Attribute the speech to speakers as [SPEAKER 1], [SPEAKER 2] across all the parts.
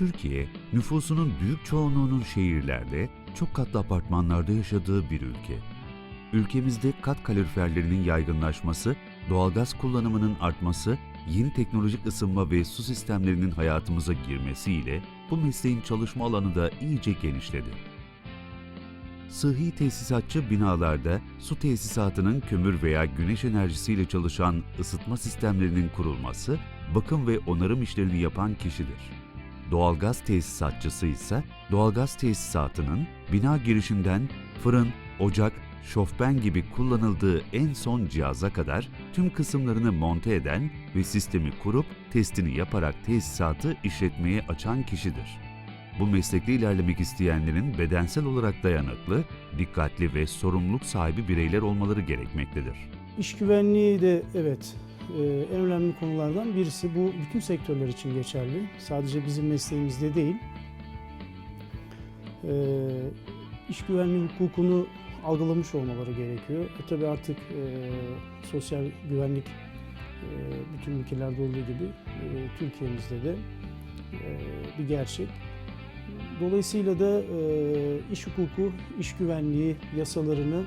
[SPEAKER 1] Türkiye, nüfusunun büyük çoğunluğunun şehirlerde, çok katlı apartmanlarda yaşadığı bir ülke. Ülkemizde kat kaloriferlerinin yaygınlaşması, doğalgaz kullanımının artması, yeni teknolojik ısınma ve su sistemlerinin hayatımıza girmesiyle bu mesleğin çalışma alanı da iyice genişledi. Sıhhi tesisatçı binalarda su tesisatının kömür veya güneş enerjisiyle çalışan ısıtma sistemlerinin kurulması, bakım ve onarım işlerini yapan kişidir. Doğalgaz tesisatçısı ise doğalgaz tesisatının bina girişinden fırın, ocak, şofben gibi kullanıldığı en son cihaza kadar tüm kısımlarını monte eden ve sistemi kurup testini yaparak tesisatı işletmeye açan kişidir. Bu meslekte ilerlemek isteyenlerin bedensel olarak dayanıklı, dikkatli ve sorumluluk sahibi bireyler olmaları gerekmektedir.
[SPEAKER 2] İş güvenliği de evet en önemli konulardan birisi. Bu bütün sektörler için geçerli. Sadece bizim mesleğimizde değil. E, iş güvenliği hukukunu algılamış olmaları gerekiyor. E, tabii artık e, sosyal güvenlik e, bütün ülkelerde olduğu gibi e, Türkiye'mizde de e, bir gerçek. Dolayısıyla da e, iş hukuku, iş güvenliği yasalarını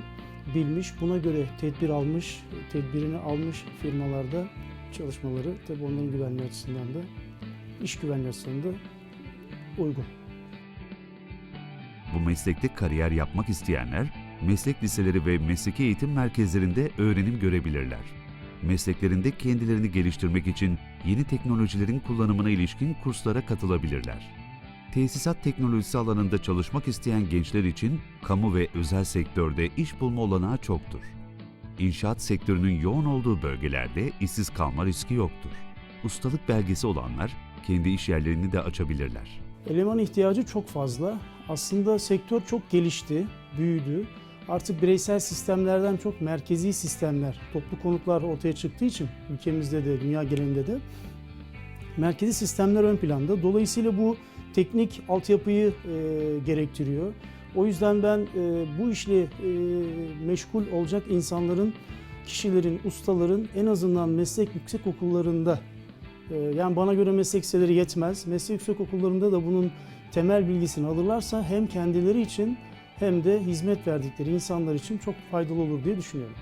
[SPEAKER 2] bilmiş, buna göre tedbir almış, tedbirini almış firmalarda çalışmaları tabii onların güvenliği açısından da, iş güvenliği açısından da uygun.
[SPEAKER 1] Bu meslekte kariyer yapmak isteyenler, meslek liseleri ve mesleki eğitim merkezlerinde öğrenim görebilirler. Mesleklerinde kendilerini geliştirmek için yeni teknolojilerin kullanımına ilişkin kurslara katılabilirler. Tesisat teknolojisi alanında çalışmak isteyen gençler için kamu ve özel sektörde iş bulma olanağı çoktur. İnşaat sektörünün yoğun olduğu bölgelerde işsiz kalma riski yoktur. Ustalık belgesi olanlar kendi iş yerlerini de açabilirler.
[SPEAKER 2] Eleman ihtiyacı çok fazla. Aslında sektör çok gelişti, büyüdü. Artık bireysel sistemlerden çok merkezi sistemler, toplu konutlar ortaya çıktığı için ülkemizde de dünya genelinde de merkezi sistemler ön planda. Dolayısıyla bu teknik altyapıyı e, gerektiriyor. O yüzden ben e, bu işle e, meşgul olacak insanların, kişilerin, ustaların en azından meslek yüksek okullarında e, yani bana göre meslek liseleri yetmez. Meslek yüksek okullarında da bunun temel bilgisini alırlarsa hem kendileri için hem de hizmet verdikleri insanlar için çok faydalı olur diye düşünüyorum.